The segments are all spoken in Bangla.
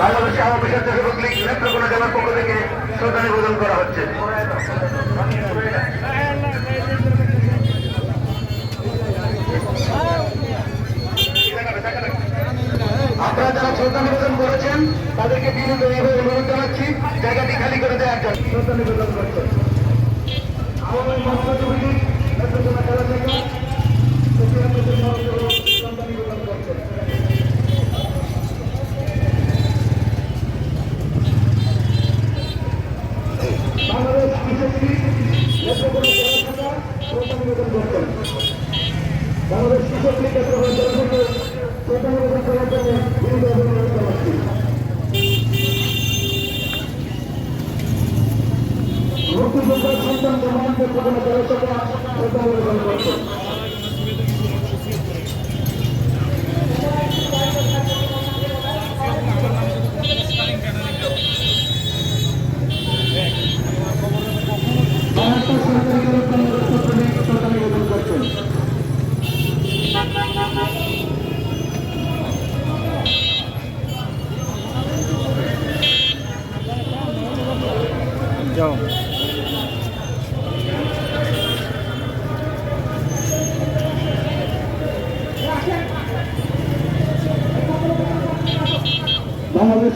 বাংলাদেশ আওয়ামী স্বেচ্ছাসেবক লীগ নেত্রকোনা জেলার পক্ষ থেকে শ্রদ্ধা নিবেদন করা হচ্ছে। আপনারা যারা শ্রদ্ধা নিবেদন করেছেন, তাদেরকে বিনীত এইভাবে অনুরোধ জানাচ্ছি, জায়গাটি খালি করে দেওয়ার জন্য। শ্রদ্ধা নিবেদন করছেন আওয়ামী মহাসচিব লীগ নেত্রকোনা জেলা থেকে শ্রদ্ধা নিবেদন করছেন বাংলাদেশ কৃষক লীগ নেত্রকোনা জেলা শাখা শ্রদ্ধা নিবেদন করছেন বাংলাদেশ কৃষক লীগ নিবেদন করার জন্য বিনীত অনুরোধ জানাচ্ছি মুক্তিযোদ্ধার সন্তান জামান নেত্রকোনা জেলা শাখা শ্রদ্ধা নিবেদন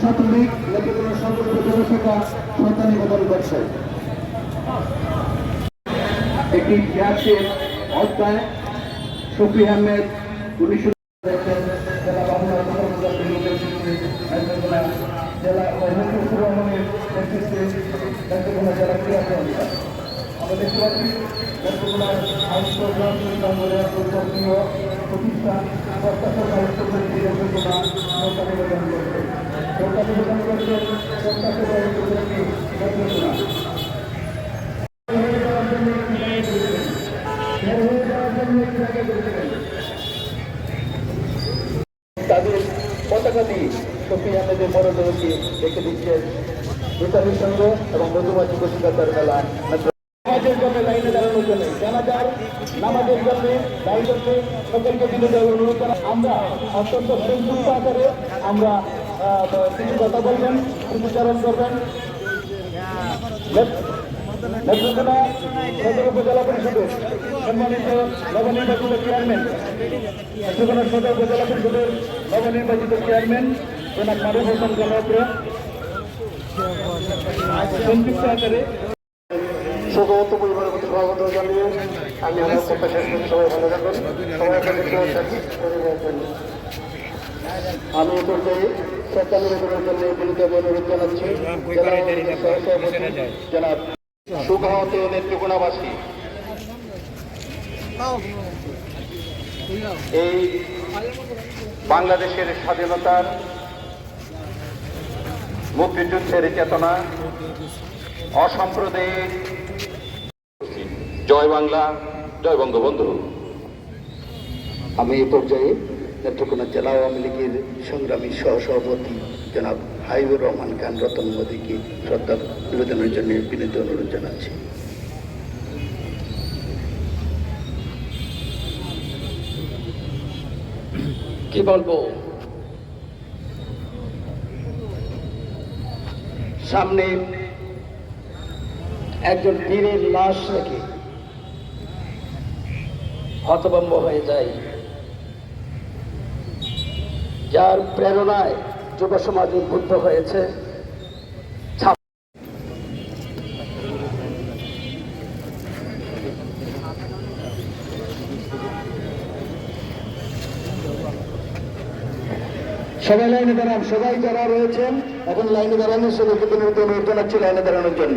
ছাত্রলীগ নেত্রকোনা সর্বত্র জনসভা শ্রদ্ধা নিবেদন করছে। একটি ইতিহাসের অধ্যায়, শফি আহমেদ উনিশশো জেলা নেতৃত্বে রহমানের নেতৃত্বে জেলা ক্রীড়া আমরা দেখতে পাচ্ছি, নেত্রকোনার সাহিত্য প্রতিষ্ঠান প্রত্যাশা সাহিত্য সমিতি নেত্রকোনা শ্রদ্ধা নিবেদন করছে শ্রদ্ধা নিবেদন করছে প্রত্যাশা সাহিত্য সমিতি তাদের পতাকা দিয়ে শফি আহমেদের মরদেহকে রেখে দিচ্ছেন মিতালি সংঘ এবং মধুমাছি কচিকাতার মেলা। নামাজের জন্য নামাজের জন্য দাঁড়িয়ে জন্য সকলকে বিনোদন অনুরোধ করা। আমরা অত্যন্ত সংযুক্ত আকারে আমরা কিছু কথা বলবেন স্মৃতিচারণ করবেন। নেত্রকোনা সদর উপজেলা পরিষদের সম্মানিত নবনির্বাচিত চেয়ারম্যান নেত্রকোনা সদর উপজেলা পরিষদের নবনির্বাচিত চেয়ারম্যান জনাব মারুফ হোসেন গণপ্র সংযুক্ত আকারে সুগত পরিবারের প্রতি জানিয়ে আমি আমার কথা শেষ করি সবাই ভালো থাকুন। সবাই আমি এ পর্যায়ে সরকার নিবেদনের জন্য বিনীত অনুরোধ জানাচ্ছি। জেলা সহসভাপতি জনাব সুখাহত নেত্রকোনাবাসী। এই বাংলাদেশের স্বাধীনতার মুক্তিযুদ্ধের চেতনা অসাম্প্রদায়িক জয় বাংলা জয় বঙ্গবন্ধু। আমি এই পর্যায়ে নেত্রকোনা জেলা আওয়ামী লীগের সংগ্রামী সহসভাপতি জনাব হাইবুর রহমান খান রতন মোদীকে শ্রদ্ধা নিবেদনের জন্য বিনীত অনুরোধ জানাচ্ছি। কি বলব? সামনে একজন বীরের লাশ রেখে হতভম্ব হয়ে যায়। যার প্রেরণায় যুব সমাজ উদ্বুদ্ধ হয়েছে। সবাই লাইনে দাঁড়ান, সবাই যারা রয়েছেন, এখন লাইনে দাঁড়ানোর সবাইকে বিনীত অনুরোধ জানাচ্ছি লাইনে দাঁড়ানোর জন্য।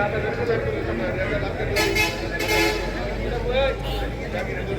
হ্যাঁ হ্যাঁ